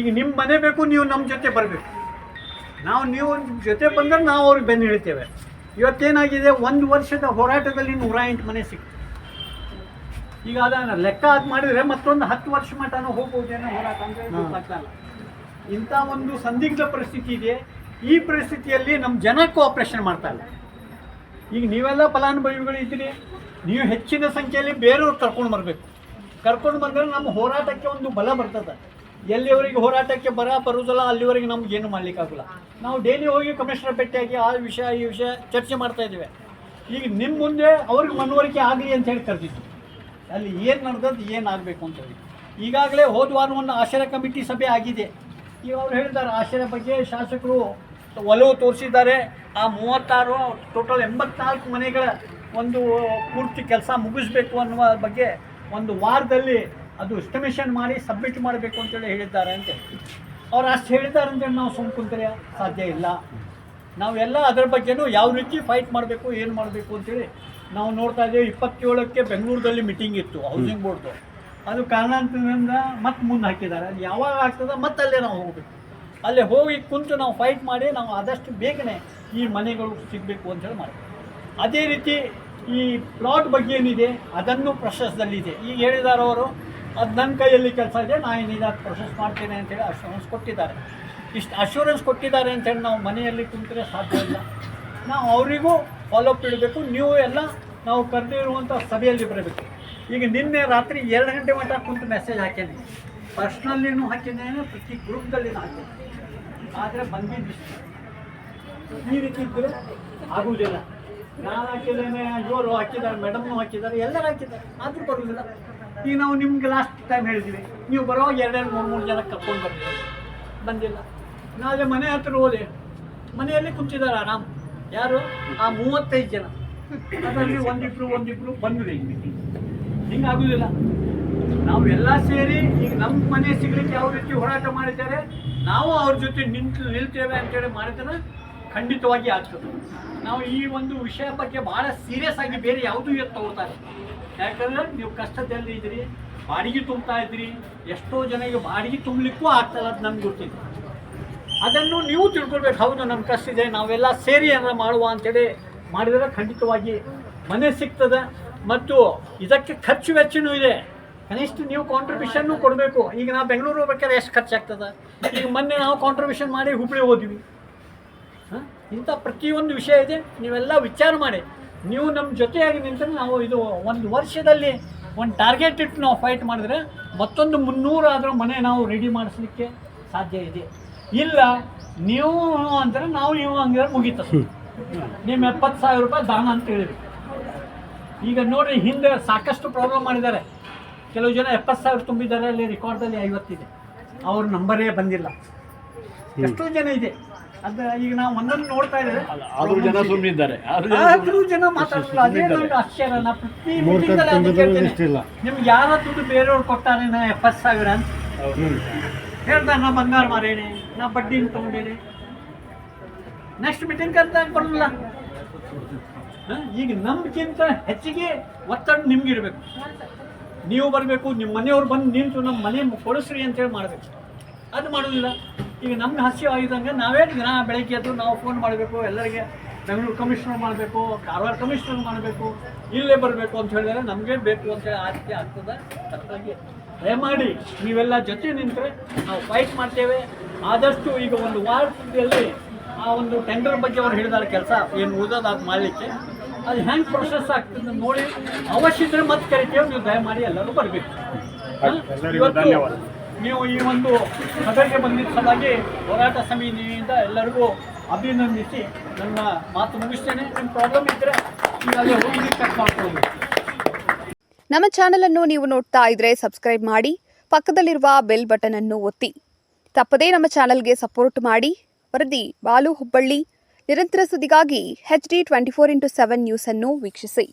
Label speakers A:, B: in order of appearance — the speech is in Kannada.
A: ಈಗ ನಿಮ್ಮ ಮನೆ ಬೇಕು ನೀವು ನಮ್ಮ ಜೊತೆ ಬರಬೇಕು. ನಾವು ನೀವು ಜೊತೆ ಬಂದರೆ ನಾವು ಅವ್ರಿಗೆ ಬೆನ್ನು ಹಿಡಿತೇವೆ. ಇವತ್ತೇನಾಗಿದೆ ಒಂದು ವರ್ಷದ ಹೋರಾಟದಲ್ಲಿ ನೂರ ಎಂಟು ಮನೆ ಸಿಕ್ತು. ಈಗ ಅದನ್ನು ಲೆಕ್ಕ ಅದು ಮಾಡಿದರೆ ಮತ್ತೊಂದು ಹತ್ತು ವರ್ಷ ಮಟ್ಟನೂ ಹೋಗ್ಬೋದೇನೋ ಹೋರಾಟ ಇಲ್ಲ ಇಂಥ ಒಂದು ಸಂದಿಗ್ಧ ಪರಿಸ್ಥಿತಿ ಇದೆ. ಈ ಪರಿಸ್ಥಿತಿಯಲ್ಲಿ ನಮ್ಮ ಜನ ಕೋಆಪ್ರೇಷನ್ ಮಾಡ್ತಾ ಇಲ್ಲ. ಈಗ ನೀವೆಲ್ಲ ಫಲಾನುಭವಿಗಳು ಇದ್ದೀರಿ. ನೀವು ಹೆಚ್ಚಿನ ಸಂಖ್ಯೆಯಲ್ಲಿ ಬೇರೆಯವ್ರು ಕರ್ಕೊಂಡು ಬರಬೇಕು. ಕರ್ಕೊಂಡು ಬಂದರೆ ನಮ್ಮ ಹೋರಾಟಕ್ಕೆ ಒಂದು ಬಲ ಬರ್ತದೆ. ಎಲ್ಲಿವರೆಗೆ ಹೋರಾಟಕ್ಕೆ ಬರ ಬರುವುದಲ್ಲ, ಅಲ್ಲಿವರೆಗೆ ನಮ್ಗೆ ಏನು ಮಾಡ್ಲಿಕ್ಕಾಗಲ್ಲ ನಾವು ಡೈಲಿ ಹೋಗಿ ಕಮಿಷನರ್ ಭೇಟಿಯಾಗಿ ಆ ವಿಷಯ, ಈ ವಿಷಯ ಚರ್ಚೆ ಮಾಡ್ತಾ ಇದ್ದೀವಿ. ಈಗ ನಿಮ್ಮ ಮುಂದೆ ಅವ್ರಿಗೆ ಮನವರಿಕೆ ಆಗಲಿ ಅಂತ ಹೇಳಿ ಕರೆದಿದ್ದು. ಅಲ್ಲಿ ಏನು ನಡೆದದ್ದು ಏನಾಗಬೇಕು ಅಂತ ಹೇಳಿ. ಈಗಾಗಲೇ ಹೋದ ವಾರ ಒಂದು ಆಶ್ರಯ ಕಮಿಟಿ ಸಭೆ ಆಗಿದೆ. ಈಗ ಅವ್ರು ಹೇಳಿದ್ದಾರೆ, ಆಶ್ರಯ ಬಗ್ಗೆ ಶಾಸಕರು ಒಲವು ತೋರಿಸಿದ್ದಾರೆ. ಆ ಮೂವತ್ತಾರು ಟೋಟಲ್ ಎಂಬತ್ನಾಲ್ಕು ಮನೆಗಳ ಒಂದು ಪೂರ್ತಿ ಕೆಲಸ ಮುಗಿಸ್ಬೇಕು ಅನ್ನುವ ಬಗ್ಗೆ ಒಂದು ವಾರದಲ್ಲಿ ಅದು ಎಸ್ಟಿಮೇಷನ್ ಮಾಡಿ ಸಬ್ಮಿಟ್ ಮಾಡಬೇಕು ಅಂತೇಳಿ ಹೇಳಿದ್ದಾರೆ ಅಂತ. ಅವ್ರು ಅಷ್ಟು ಹೇಳಿದ್ದಾರೆ ಅಂತೇಳಿ ನಾವು ಸುಮ್ಮ ಕುಂತರೆ ಸಾಧ್ಯ ಇಲ್ಲ. ನಾವೆಲ್ಲ ಅದರ ಬಗ್ಗೆನೂ ಯಾವ ರೀತಿ ಫೈಟ್ ಮಾಡಬೇಕು ಏನು ಮಾಡಬೇಕು ಅಂತೇಳಿ ನಾವು ನೋಡ್ತಾ ಇದ್ದೇವೆ. ಇಪ್ಪತ್ತೇಳಕ್ಕೆ ಬೆಂಗಳೂರಲ್ಲಿ ಮೀಟಿಂಗ್ ಇತ್ತು ಹೌಸಿಂಗ್ ಬೋರ್ಡ್ದು ಅದು ಕಾರಣಾಂತರದಿಂದ ಮತ್ತೆ ಮುಂದೆ ಹಾಕಿದ್ದಾರೆ. ಅದು ಯಾವಾಗ ಆಗ್ತದೆ ಮತ್ತೆ ಅಲ್ಲೇ ನಾವು ಹೋಗಬೇಕು. ಅಲ್ಲೇ ಹೋಗಿ ಕುಂತು ನಾವು ಫೈಟ್ ಮಾಡಿ ನಾವು ಆದಷ್ಟು ಬೇಗನೆ ಈ ಮನೆಗಳು ಸಿಗಬೇಕು ಅಂತೇಳಿ ಮಾಡ್ತೀವಿ ಅದೇ ರೀತಿ ಈ ಪ್ಲಾಟ್ ಬಗ್ಗೆ ಏನಿದೆ ಅದನ್ನು ಪ್ರಶಸ್ತಿದಲ್ಲಿದೆ ಈಗ ಹೇಳಿದಾರವರು ಅವರು ಅದು ನನ್ನ ಕೈಯಲ್ಲಿ ಕೆಲಸ ಇದೆ ನಾನು ಇದು ಅದು ಪ್ರೊಸೆಸ್ ಮಾಡ್ತೇನೆ ಅಂತೇಳಿ ಅಶ್ಯೂರೆನ್ಸ್ ಕೊಟ್ಟಿದ್ದಾರೆ. ಇಷ್ಟು ಅಶ್ಯೂರೆನ್ಸ್ ಕೊಟ್ಟಿದ್ದಾರೆ ಅಂತೇಳಿ ನಾವು ಮನೆಯಲ್ಲಿ ಕುಂತರೆ ಸಾಧ್ಯ ಇಲ್ಲ. ನಾವು ಅವರಿಗೂ ಫಾಲೋಅಪ್ ಇಡಬೇಕು, ನೀವು ಎಲ್ಲ ನಾವು ಕರೆದಿರುವಂಥ ಸಭೆಯಲ್ಲಿ ಬರಬೇಕು. ಈಗ ನಿನ್ನೆ ರಾತ್ರಿ ಎರಡು ಗಂಟೆ ಮಟ್ಟ ಕುಂತು ಮೆಸೇಜ್ ಹಾಕೇನೆ ಪರ್ಸ್ನಲ್ಲಿನೂ ಹಾಕಿದ್ದೇನೆ ಪ್ರತಿ ಗ್ರೂಪ್ದಲ್ಲಿನೂ ಹಾಕಿದ್ದೇನೆ ಆದರೆ ಬಂದಿದ್ದು ಈ ರೀತಿ ಇದ್ದರೆ ಆಗುವುದಿಲ್ಲ. ನಾನು ಹಾಕಿದ್ದೇನೆ, ಇವರು ಹಾಕಿದ್ದಾರೆ ಮೇಡಮ್ನು ಹಾಕಿದ್ದಾರೆ, ಎಲ್ಲರೂ ಹಾಕಿದ್ದಾರೆ. ಆದರೂ ಬರುವುದಿಲ್ಲ ಈಗ ನಾವು ನಿಮ್ಗೆ ಲಾಸ್ಟ್ ಟೈಮ್ ಹೇಳಿದ್ವಿ. ನೀವು ಬರೋವಾಗ ಎರಡೆರಡು, ಮೂರು ಮೂರು ಜನ ಕರ್ಕೊಂಡು ಬರ್ತೀವಿ ಬಂದಿಲ್ಲ. ನಾಳೆ ಮನೆ ಹತ್ರ ಹೋದೆ. ಮನೆಯಲ್ಲಿ ಕುಂತಿದ್ದಾರೆ ಆರಾಮ್. ಯಾರು? ಆ ಮೂವತ್ತೈದು ಜನ. ಅದರಲ್ಲಿ ಒಂದಿಬ್ರು ಒಂದಿಬ್ರು ಬಂದಿದೆ ಹಿಂಗೆ ಆಗುದಿಲ್ಲ. ನಾವು ಎಲ್ಲ ಸೇರಿ ಈಗ ನಮ್ಮ ಮನೆ ಸಿಗ್ಲಿಕ್ಕೆ ಯಾವ ರೀತಿ ಹೋರಾಟ ಮಾಡಿದ್ದಾರೆ? ನಾವು ಅವ್ರ ಜೊತೆ ನಿಂತು ನಿಲ್ತೇವೆ ಅಂತೇಳಿ ಮಾಡಿದ್ರೆ ಖಂಡಿತವಾಗಿ ಆಗ್ತದೆ ನಾವು ಈ ಒಂದು ವಿಷಯ ಬಗ್ಗೆ ಭಾಳ ಸೀರಿಯಸ್ ಆಗಿ ಬೇರೆ ಯಾವುದೂ ಇವತ್ತು ತಗೋತಾರೆ ಯಾಕಂದ್ರೆ ನೀವು ಕಷ್ಟದಲ್ಲಿ ಇದ್ರಿ ಬಾಡಿಗೆ ತುಂಬ್ತಾ ಇದ್ರಿ ಎಷ್ಟೋ ಜನಕ್ಕೆ ಬಾಡಿಗೆ ತುಂಬಲಿಕ್ಕೂ ಆಗ್ತಲ್ಲ ಅದು ನಮ್ಗೆ ಗೊತ್ತಿದೆ ಅದನ್ನು ನೀವು ತಿಳ್ಕೊಳ್ಬೇಕು, ಹೌದು ನಮ್ಮ ಕಷ್ಟ ಇದೆ, ನಾವೆಲ್ಲ ಸೇರಿ ಏನಾರ ಮಾಡುವ ಅಂತೇಳಿ ಮಾಡಿದರೆ ಖಂಡಿತವಾಗಿ ಮನೆ ಸಿಗ್ತದೆ ಮತ್ತು ಇದಕ್ಕೆ ಖರ್ಚು ವೆಚ್ಚನೂ ಇದೆ. ಕನಿಷ್ಠ ನೀವು ಕಾಂಟ್ರಿಬ್ಯೂಷನ್ನು ಕೊಡಬೇಕು. ಈಗ ನಾವು ಬೆಂಗಳೂರು ಹೋಗ್ಬೇಕಾದ್ರೆ ಎಷ್ಟು ಖರ್ಚಾಗ್ತದೆ? ಈಗ ಮೊನ್ನೆ ನಾವು ಕಾಂಟ್ರಿಬ್ಯೂಷನ್ ಮಾಡಿ ಹುಬ್ಳಿ ಹೋದ್ವಿ. ಇಂಥ ಪ್ರತಿಯೊಂದು ವಿಷಯ ಇದೆ. ನೀವೆಲ್ಲ ವಿಚಾರ ಮಾಡಿ. ನೀವು ನಮ್ಮ ಜೊತೆಯಾಗಿ ನಿಂತರೆ ನಾವು ಇದು ಒಂದು ವರ್ಷದಲ್ಲಿ ಒಂದು ಟಾರ್ಗೆಟ್ ಇಟ್ಟು ನಾವು ಫೈಟ್ ಮಾಡಿದ್ರೆ ಮತ್ತೊಂದು ಮುನ್ನೂರು ಆದರೂ ಮನೆ ನಾವು ರೆಡಿ ಮಾಡಿಸ್ಲಿಕ್ಕೆ ಸಾಧ್ಯ ಇದೆ. ಇಲ್ಲ ನೀವು ಅಂದರೆ ನಾವು ನೀವು ಹಂಗಿದ್ರೆ ಮುಗೀತದೆ ನಿಮ್ಮ ಎಪ್ಪತ್ತು ಸಾವಿರ ರೂಪಾಯಿ ದಾನ ಅಂತ ಹೇಳಿದ್ರು. ಈಗ ನೋಡಿ ಹಿಂದೆ ಸಾಕಷ್ಟು ಪ್ರಾಬ್ಲಮ್ ಮಾಡಿದ್ದಾರೆ. ಕೆಲವು ಜನ ಎಪ್ಪತ್ತು ಸಾವಿರ ತುಂಬಿದ್ದಾರೆ ಅಲ್ಲಿ ರೆಕಾರ್ಡಲ್ಲಿ ಐವತ್ತಿದೆ ಅವ್ರ ನಂಬರೇ ಬಂದಿಲ್ಲ. ಎಷ್ಟೋ ಜನ ಇದೆ. ಅದು ಈಗ ನಾವು ಒಂದೊಂದು ನೋಡ್ತಾ ಇದ್ದೇವೆ.
B: ಆದರೂ ಜನ ಸುಮ್ಮನಿದ್ದಾರೆ
A: ಆದ್ರೂ ಜನ ಮಾತಾಡಲ್ಲ ಅದೇ ನನಗೆ ಆಶ್ಚರ್ಯ. ನಾ ಪ್ರತಿ ಮೀಟಿಂಗಲ್ಲಿ ಅದನ್ನ ಕೇಳ್ತೇನೆ. ನಿಮ್ಗೆ ಯಾರ ದುಡ್ಡು ಬೇರೆಯವ್ರು ಕೊಟ್ಟಾರೆ ನಾ ಎಪ್ಪತ್ತು ಸಾವಿರ ಅಂತ. ಹೇಳ್ತಾರೆ ನಾ ಬಂಗಾರ ಮಾರೇನೆ ನಾ ಬಡ್ಡಿ ತಗೊಂಡೇನೆ. ನೆಕ್ಸ್ಟ್ ಮೀಟಿಂಗ್ ಅಂತ ಹ? ಈಗ ನಮ್ಗಿಂತ ಹೆಚ್ಚಿಗೆ ಒತ್ತಡ ನಿಮ್ಗೆ ಇರಬೇಕು ನೀವು ಬರಬೇಕು ನಿಮ್ಮ ಮನೆಯವ್ರು ಬಂದು ನಿಂತು ನಮ್ಮ ಮನೆ ಕೊಡಿಸ್ರಿ ಅಂತೇಳಿ ಮಾಡಬೇಕು. ಅದು ಮಾಡೋದಿಲ್ಲ. ಈಗ ನಮ್ಗೆ ಹಸಿ ಆಗಿದ್ದಂಗೆ ನಾವೇ ದಿನ ಬೆಳಗ್ಗೆ ಎದ್ದು ನಾವು ಫೋನ್ ಮಾಡಬೇಕು ಎಲ್ಲರಿಗೆ ಬೆಂಗಳೂರು ಕಮಿಷನರ್ ಮಾಡಬೇಕು ಕಾರವಾರ ಕಮಿಷನರ್ ಮಾಡಬೇಕು ಇಲ್ಲೇ ಬರಬೇಕು ಅಂತ ಹೇಳಿದರೆ ನಮಗೆ ಬೇಕು ಅಂತೇಳಿ ಆಸಕ್ತಿ ಆಗ್ತದೆ. ಕರೆಕ್ಟಾಗಿ ದಯಮಾಡಿ ನೀವೆಲ್ಲ ಜೊತೆ ನಿಂತರೆ ನಾವು ಫೈಟ್ ಮಾಡ್ತೇವೆ. ಆದಷ್ಟು ಈಗ ಒಂದು ವಾರದಲ್ಲಿ ಆ ಒಂದು ಟೆಂಡರ್ ಬಗ್ಗೆ ಅವ್ರು ಹೇಳಿದಾರೆ ಕೆಲಸ ಏನು ಓದೋದು ಅದು ಮಾಡಲಿಕ್ಕೆ. ಅದು ಹೆಂಗೆ ಪ್ರೊಸೆಸ್ ಆಗ್ತದೆ ನೋಡಿ ಅವಶ್ಯ ಇದ್ರೆ ಮತ್ತೆ ಕರಿತೇವೆ. ನೀವು ದಯಮಾಡಿ ಎಲ್ಲರೂ ಬರಬೇಕು. ಇವತ್ತು ನೀವು ಈ ಒಂದು ಸಭೆಗೆ ಬಂದಿದ್ದ ಸಲುವಾಗಿ ಹೋರಾಟ ಸಮಿತಿಯಿಂದ ಎಲ್ಲರಿಗೂ ಅಭಿನಂದಿಸಿ ನನ್ನ ಮಾತು ಮುಗಿಸ್ತೇನೆ. ನಿಮ್ಮ ಪ್ರಾಬ್ಲಮ್ ಇದ್ದರೆ ಈಗಾಗಲೇ ಹೋಗಿ ಕಟ್ ಮಾಡ್ಕೊಳ್ಬೇಕು
C: ನಮ್ಮ ಚಾನೆಲ್ ಅನ್ನು ನೀವು ನೋಡ್ತಾ ಇದ್ರೆ ಸಬ್ಸ್ಕ್ರೈಬ್ ಮಾಡಿ, ಪಕ್ಕದಲ್ಲಿರುವ ಬೆಲ್ ಬಟನ್ ಅನ್ನು ಒತ್ತಿ. ತಪ್ಪದೇ ನಮ್ಮ ಚಾನಲ್ಗೆ ಸಪೋರ್ಟ್ ಮಾಡಿ. ವರದಿ ಬಾಲು ಹುಬ್ಬಳ್ಳಿ. ನಿರಂತರ ಸುದ್ದಿಗಾಗಿ H D twenty four into seven news ಅನ್ನು ವೀಕ್ಷಿಸಿ.